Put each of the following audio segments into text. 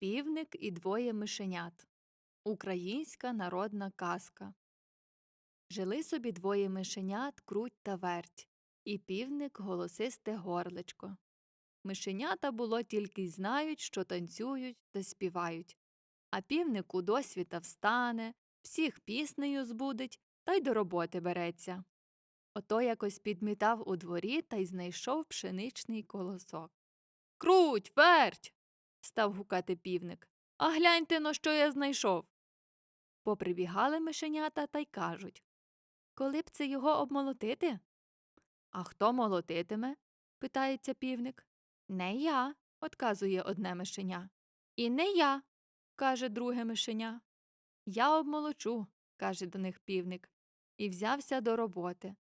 Півник і двоє мишенят. Українська народна казка. Жили собі двоє мишенят круть та верть, і півник голосисте горличко. Мишенята було тільки й знають, що танцюють та співають. А півник у досвіта встане, всіх піснею збудить та й до роботи береться. Ото якось підмітав у дворі та й знайшов пшеничний колосок. Круть, верть. Став гукати півник. А гляньте но, що я знайшов. Поприбігали мишенята та й кажуть Коли б це його обмолотити? А хто молотитиме? питається півник. Не я, отказує одне мишеня. І не я, каже друге мишеня. Я обмолочу, каже до них півник, і взявся до роботи.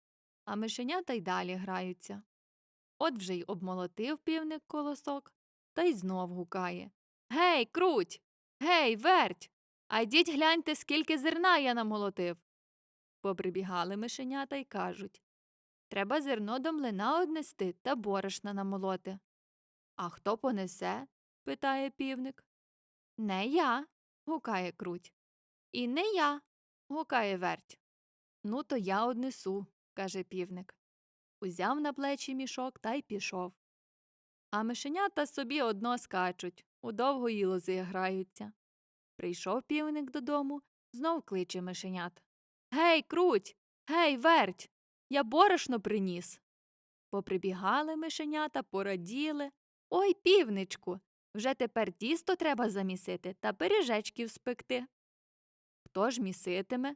А мишенята й далі граються. От вже й обмолотив півник колосок, та й знов гукає Гей, круть! Гей, верть! А йдіть гляньте, скільки зерна я намолотив. Поприбігали мишенята й кажуть Треба зерно до млина однести та борошна намолоти. А хто понесе? питає півник. Не я. гукає круть. І не я. гукає верть. Ну, то я однесу, каже півник. Узяв на плечі мішок та й пішов. А мишенята собі одно скачуть, у довгої лози граються. Прийшов півник додому, знов кличе мишенят. Гей, круть! Гей, верть! Я борошно приніс. Поприбігали мишенята, пораділи. Ой, півничку, вже тепер тісто треба замісити та пиріжечків спекти. Хто ж міситиме?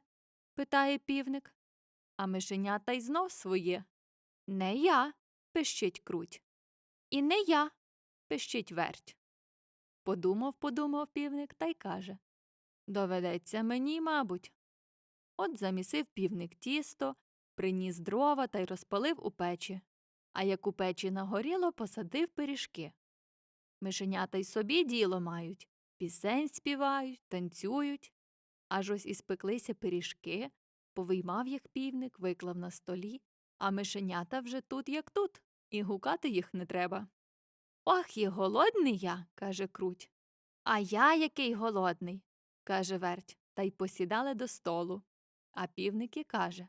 питає півник. А мишенята й знов своє. Не я, пищить круть. І не я, пищить верть. Подумав, подумав півник та й каже Доведеться мені, мабуть. От замісив півник тісто, приніс дрова та й розпалив у печі, а як у печі нагоріло, посадив пиріжки. Мишенята й собі діло мають, пісень співають, танцюють. Аж ось і спеклися пиріжки, повиймав їх півник, виклав на столі, а мишенята вже тут, як тут, і гукати їх не треба. Ох, і голодний я, каже круть. А я який голодний, каже верть, та й посідали до столу. А півник і каже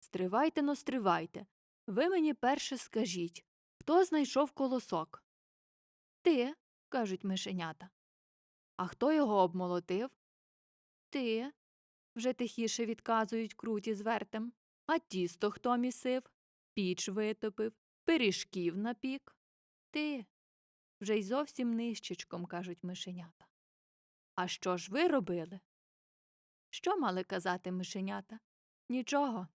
Стривайте но, стривайте. Ви мені перше скажіть, хто знайшов колосок? Ти, кажуть мишенята. А хто його обмолотив? Ти. вже тихіше відказують круті з вертем. А тісто хто місив? Піч витопив, пиріжків напік. Ти. Вже й зовсім нищечком, кажуть мишенята. А що ж ви робили? Що мали казати мишенята? Нічого.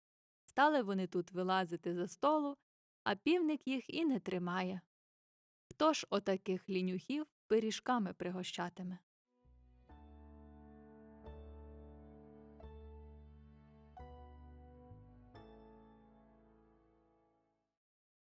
Стали вони тут вилазити за столу, а півник їх і не тримає. Хто ж отаких лінюхів пиріжками пригощатиме?